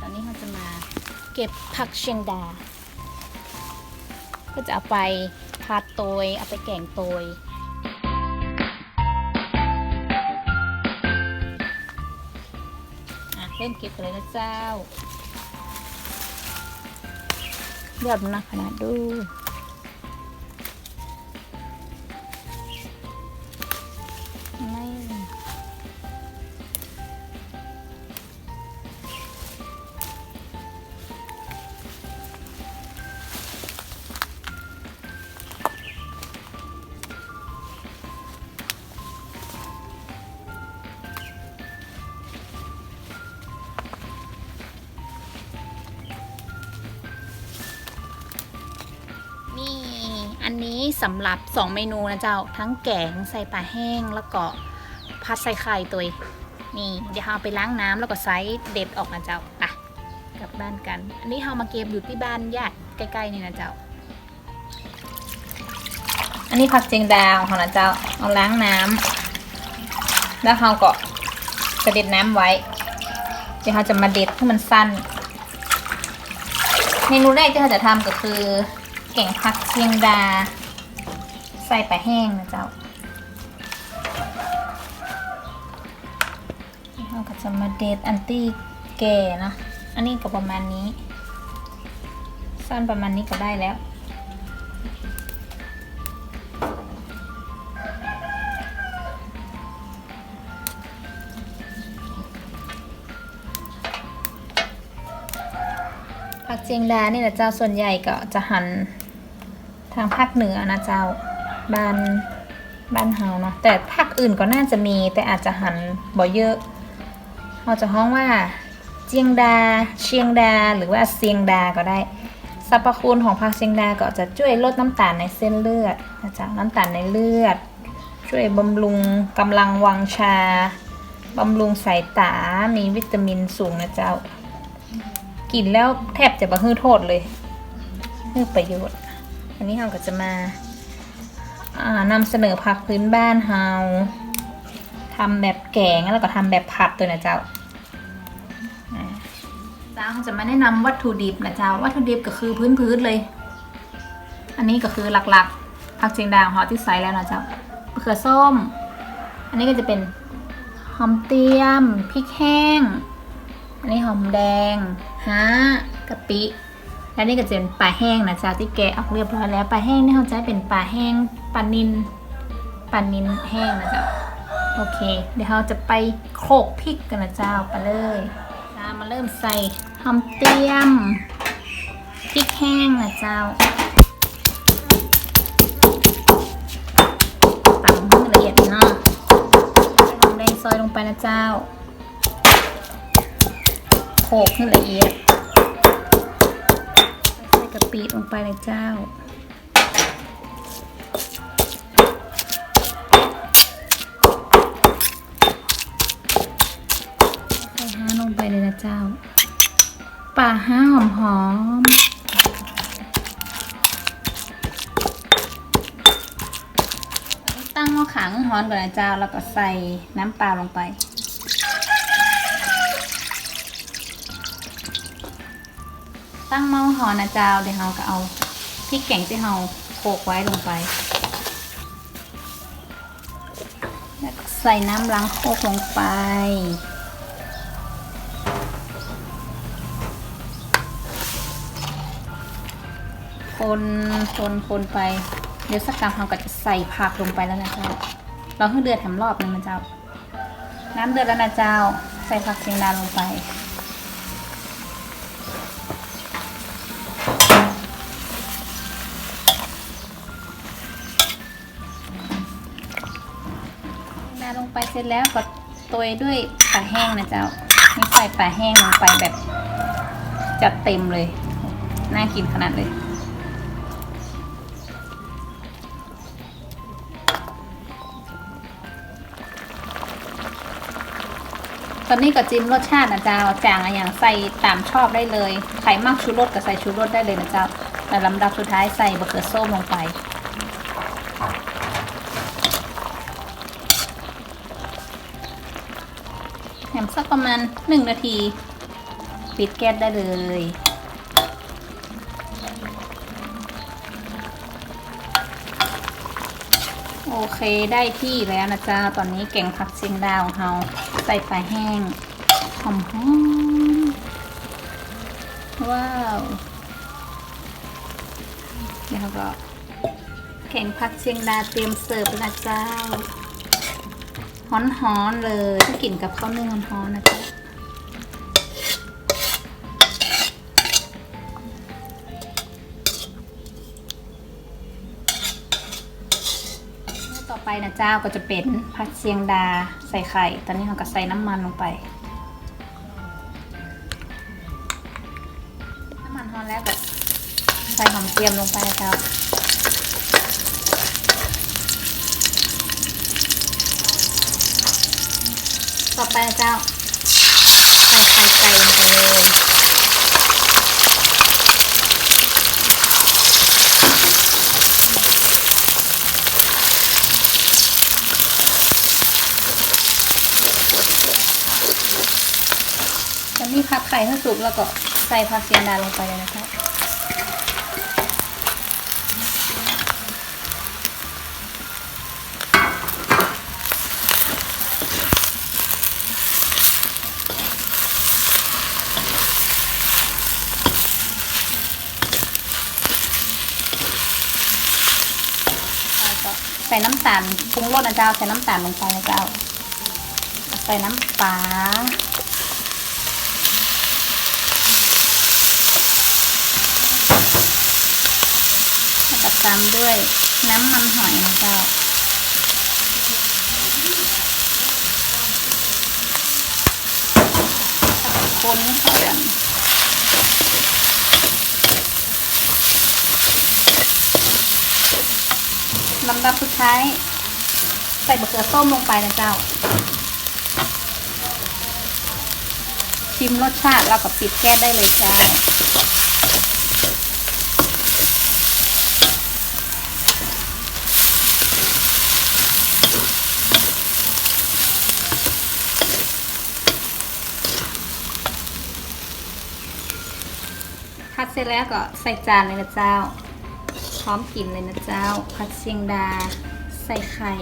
ตอนนี้เราจะมาเก็บผักเชียงดา ก็จะเอาไปผัดโตย เอาไปแกงโตย อะเริ่มเก็บเลยนะเจ้าเรียบนหนักขนาดดู อันนี้สำหรับ 2 เมนูนะเจ้า ทั้งแกงใส่ปลาแห้งแล้วก็พัดใส่ไข่ตัวนี่ เดี๋ยวเราเอาไปล้างน้ำแล้วก็ไซส์เด็ดออกนะเจ้าอะกลับบ้านกัน อันนี้เรามาเก็บอยู่ที่บ้านญาติใกล้ๆนี่นะเจ้า อันนี้ผักเจียงดาวของนะเจ้าเอาล้างน้ำแล้วเราก็จะเด็ดน้ำไว้ เดี๋ยวเราจะมาเด็ดให้มันสั้น เมนูแรกที่เราจะทำก็คือ แกงผักเชียงดา ใส่ปลาแห้งนะเจ้าเราก็จะมาเดทอันตี้แก่นะ อันนี้ก็ประมาณนี้ สั้นประมาณนี้ก็ได้แล้ว ผักเจียงดาเนี่ยนะเจ้าส่วนใหญ่ก็จะหั่น ทางภาคเหนือนะเจ้าบ้านบ้านเฮาเนาะแต่ภาคอื่นก็น่าจะมีแต่อาจจะหันบ่เยอะเราจะฮ้องว่า เจียงดา เชียงดาหรือว่าเซียงดาก็ได้สรรพคุณของผักเชียงดาก็จะช่วยลดน้ำตาลในเส้นเลือดนะจ๊ะน้ำตาลในเลือด ช่วยบำรุงกำลังวังชาบำรุงสายตา มีวิตามินสูงนะเจ้า กินแล้วแทบจะบะฮื้อโทษเลยฮื้อประโยชน์ อันนี้เราก็จะมาอ่านำเสนอผักพื้นบ้านเฮาทำแบบแกงแล้วก็ทำแบบผัดตัวนะเจ้าเจ้าเขาจะมาแนะนำวัตถุดิบนะเจ้าวัตถุดิบก็คือพื้นๆเลย อันนี้ก็คือหลักๆผักเชียงดาของเขาที่ใส่แล้วนะเจ้ามะเขือส้ม อันนี้ก็จะเป็นหอมเตียมพริกแห้ง อันนี้หอมแดงฮะกะปิ และนี่ก็จะเป็นปลาแห้งนะจ๊ะที่แกะออกเรียบร้อยแล้วปลาแห้งนี่เขาจะเป็นปลาแห้งปลานินปลานินแห้งนะจ๊ะโอเค เดี๋ยวเราจะไปโขลกพริกกันนะเจ้าไปเลยจ้ามาเริ่มใส่หอมเตียมพริกแห้งนะเจ้าตำให้ละเอียดเนาะหอมแดงซอยลงไปนะเจ้าโขลกให้ละเอียด กะปิลงไปเลยเจ้า ใส่ห้าลงไปเลยนะเจ้าป่าห้าหอมหอมตั้งหม้อขางร้อนก่อนนะเจ้าแล้วก็ใส่น้ำปลาลงไป ตั้งหม้อหอนะเจ้าเดี๋ยวเราก็เอาพริกแกงที่เราโขกไว้ลงไปแล้วใส่น้ำล้างโคกลงไป คนคนคนไป เดี๋ยวสักกรรมเราก็จะใส่ผักลงไปแล้วนะเจ้า เราเพิ่งเดือดทำรอบนึงนะเจ้า น้ำเดือดแล้วนะเจ้า ใส่ผักเชียงดาลงไป ลงไปเสร็จแล้วก็โตยด้วยปลาแห้งนะเจ้านี่ใส่ปลาแห้งลงไปแบบจัดเต็มเลย น่ากินขนาดเลย ตอนนี้ก็จิ้มรสชาตินะเจ้าจางอะอย่างใส่ตามชอบได้เลย ใครมักชูรสก็ใส่ชูรสได้เลยนะเจ้าแต่ลำดับสุดท้ายใส่บะเขือส้มลงไป แหมสักประมาณหนึ่งนาที ปิดแก๊สได้เลย โอเคได้ที่แล้วนะจ๊ะ ตอนนี้แกงผักเชียงดาวของเราใส่ปลาแห้งหอมหอมๆว้าวแล้วก็แกงผักเชียงดาเตรียมเสิร์ฟแล้วนะเจ้า ฮ้อนๆเลยถ้ากลิ่นกับข้าวนึ่งฮ้อนๆนะจ๊ะต่อไปนะเจ้าก็จะเป็นผัดเชียงดาใส่ไข่ ตอนนี้เราก็ใส่น้ำมันลงไป น้ำมันร้อนแล้วก็ใส่หอมเจียมลงไปนะเจ้า ต่อไปนะเจ้า ใส่ไข่ไก่ลงไปเลยจะมีผัดไข่ให้สุกแล้วก็ใส่ผักเชียงดาลงไปเลยนะคะแล้วก็ใส่น้ำตาลปรุงรสนะเจ้าใส่น้ำตาลลงไปนะเจ้า ใส่น้ำปลาแล้วก็ตามด้วยน้ำมันหอยนะเจ้าคนให้เข้ากัน ลำดับสุดท้าย ใส่บะเขือส้มลงไปนะเจ้า ชิมรสชาติแล้วก็ปิดแก๊สได้เลยเจ้าัดเสร็จแล้วก็ใส่จานเลยนะเจ้า พร้อมกินเลยนะเจ้าพัดเชียงดา ใส่ไข่